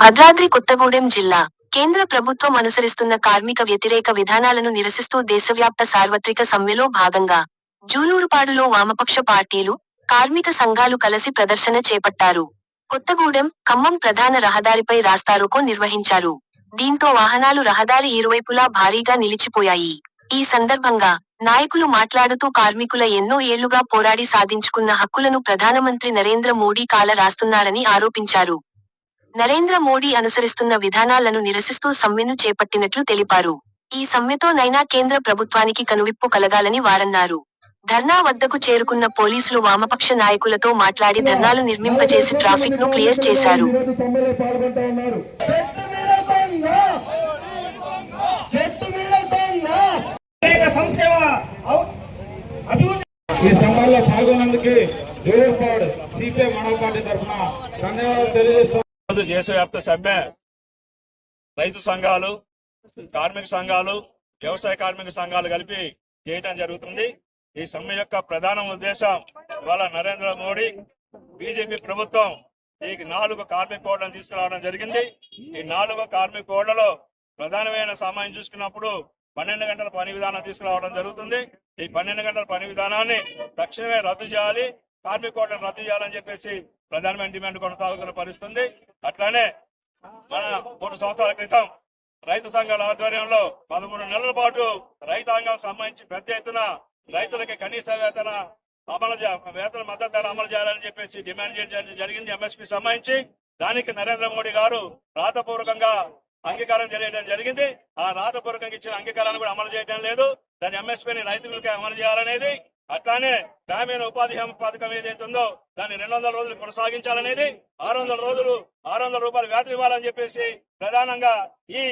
భద్రాద్రి కొత్తగూడెం జిల్లా కేంద్ర ప్రభుత్వం అనుసరిస్తున్న కార్మిక వ్యతిరేక విధానాలను నిరసిస్తూ దేశవ్యాప్త సార్వత్రిక సమ్మెలో భాగంగా జూలూరుపాడులో వామపక్ష పార్టీలు కార్మిక సంఘాలు కలిసి ప్రదర్శన చేపట్టారు. కొత్తగూడెం ఖమ్మం ప్రధాన రహదారిపై రాస్తారోకో నిర్వహించారు. దీంతో వాహనాలు రహదారి ఇరువైపులా భారీగా నిలిచిపోయాయి. ఈ సందర్భంగా నాయకులు మాట్లాడుతూ కార్మికుల ఎన్నో ఏళ్ళుగా పోరాడి సాధించుకున్న హక్కులను ప్రధానమంత్రి నరేంద్ర మోడీ కాల రాస్తున్నారని ఆరోపించారు. నరేంద్ర మోడీ అనుసరిస్తున్న విధానాలను నిరసిస్తూ సమ్మెను చేపట్టినట్లు తెలిపారు. ఈ సమ్మెతో నైనా కేంద్ర ప్రభుత్వానికి కనువిప్పు కలగాలని వారన్నారు. ధర్నా వద్దకు చేరుకున్న పోలీసులు వామపక్ష నాయకులతో మాట్లాడి ధర్నాలు నిర్మింపజేసి ట్రాఫిక్ను క్లియర్ చేశారు. ఈ సమ్మెలో పాల్గొన్నందుకు సిపిఐ మండల పార్టీ తరఫున ధన్యవాదాలు తెలియజేస్తాం ఈరోజు దేశవ్యాప్త సమ్మె. రైతు సంఘాలు కార్మిక సంఘాలు వ్యవసాయ కార్మిక సంఘాలు కలిపి చేయటం జరుగుతుంది. ఈ సమ్మె యొక్క ప్రధాన ఉద్దేశం ఇవాళ నరేంద్ర మోడీ బీజేపీ ప్రభుత్వం ఈ నాలుగు కార్మిక కోడ్లను తీసుకురావడం జరిగింది. ఈ నాలుగు కార్మిక కోడ్లలో ప్రధానమైన సమయం చూసుకున్నప్పుడు పన్నెండు గంటల పని విధానం తీసుకురావడం జరుగుతుంది. ఈ పన్నెండు గంటల పని విధానాన్ని తక్షణమే రద్దు చేయాలి. కార్మిక కోటను రద్దు చేయాలని చెప్పేసి ప్రధానమైన డిమాండ్ కొనసాగుతున్న పరిస్థితుంది. అట్లానే మన మూడు సంవత్సరాల క్రితం రైతు సంఘాల ఆధ్వర్యంలో పదమూడు నెలల పాటు రైతాంగం సంబంధించి పెద్ద ఎత్తున రైతులకి కనీస వేతన అమలు వేతన మద్దతు ధర అమలు చేయాలని చెప్పేసి డిమాండ్ చేయడం జరిగింది ఎంఎస్పి సంబంధించి. దానికి నరేంద్ర మోడీ గారు రాతపూర్వకంగా అంగీకారం తెలియడం జరిగింది. ఆ రాతపూర్వకంగా ఇచ్చిన అంగీకారాన్ని కూడా అమలు చేయడం లేదు. దాని ఎంఎస్పీని రైతులకి అమలు చేయాలనేది అట్లానే గ్రామీణ ఉపాధి హామీ పథకం ఏదైతే ఉందో దాన్ని రెండు వందల రోజులు కొనసాగించాలనేది ఆరు వందల రోజులు ఆరు వందల రూపాయలు వేతనం ఇవ్వాలని చెప్పేసి ప్రధానంగా ఈ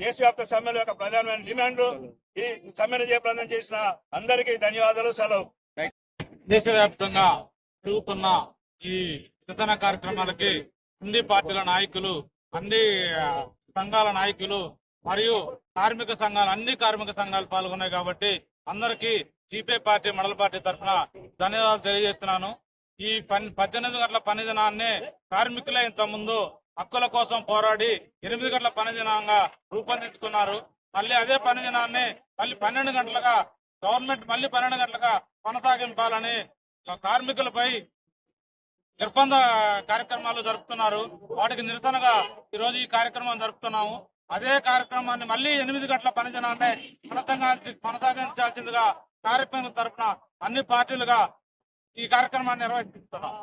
దేశవ్యాప్త సమ్మెల యొక్క ప్రధానమైన డిమాండ్లు ఈ సమ్మెను జయప్రదం చేసిన అందరికీ ధన్యవాదాలు సెలవు. దేశవ్యాప్తంగా జరుగుతున్న ఈ విధాన కార్యక్రమాలకి అన్ని పార్టీల నాయకులు అన్ని సంఘాల నాయకులు మరియు కార్మిక సంఘాలు అన్ని కార్మిక సంఘాలు పాల్గొన్నాయి కాబట్టి అందరికీ సిపిఐ పార్టీ మండల పార్టీ తరఫున ధన్యవాదాలు తెలియజేస్తున్నాను. ఈ పని పద్దెనిమిది గంటల పని దినాన్ని కార్మికులే ఇంత ముందు హక్కుల కోసం పోరాడి ఎనిమిది గంటల పని దినంగా రూపొందించుకున్నారు. మళ్ళీ అదే పని దినాన్ని మళ్ళీ పన్నెండు గంటలుగా గవర్నమెంట్ మళ్ళీ పన్నెండు గంటలుగా కొనసాగింపాలని కార్మికులపై నిర్బంధ కార్యక్రమాలు జరుపుతున్నారు. వాటికి నిరసనగా ఈ రోజు ఈ కార్యక్రమం జరుపుతున్నాము. అదే కార్యక్రమాన్ని మళ్ళీ ఎనిమిది గంటల పనిదినాన్ని కొనసాగించి కొనసాగించాల్సిందిగా కార్యక్రమం తరఫున అన్ని పార్టీలుగా ఈ కార్యక్రమాన్ని నిర్వహిస్తున్నాం.